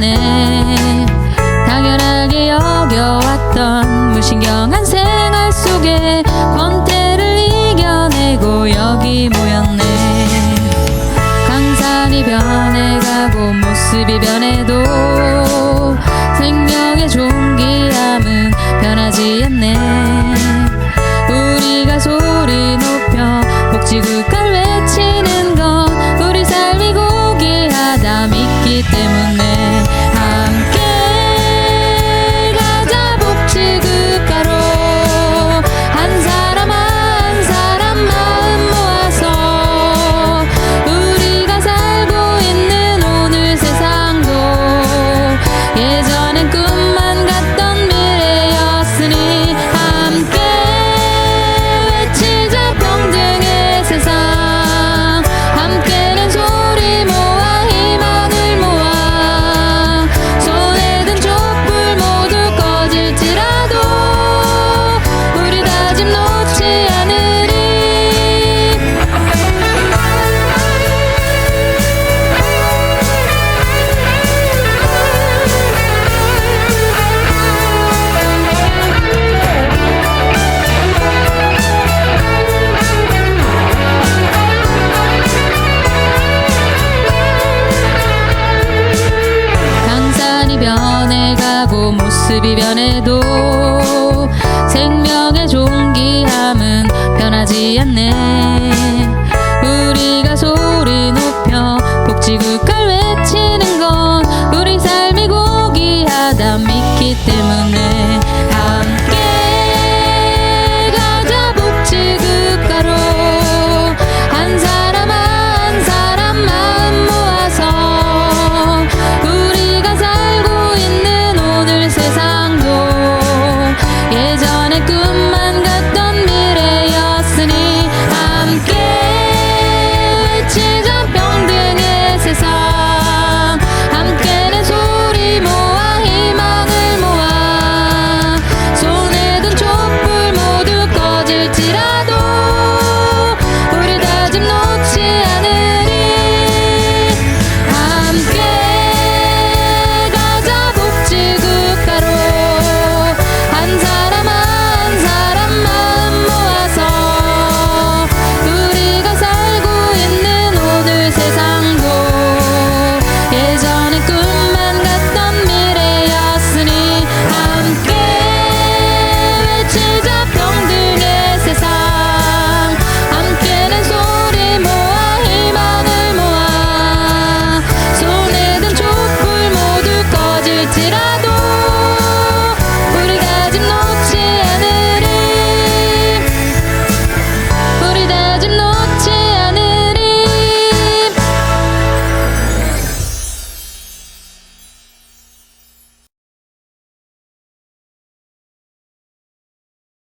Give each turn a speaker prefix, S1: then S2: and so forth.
S1: 때문에 당연하게 여겨왔던 무신경한 생활 속에 권태를 이겨내고 여기 모였네. 강산이 변해가고 모습이 변해도 생명의 존귀함은 변하지 않네. 우리가 소리 높여 목지구 안에도 생명의 존귀함은 변하지 않네.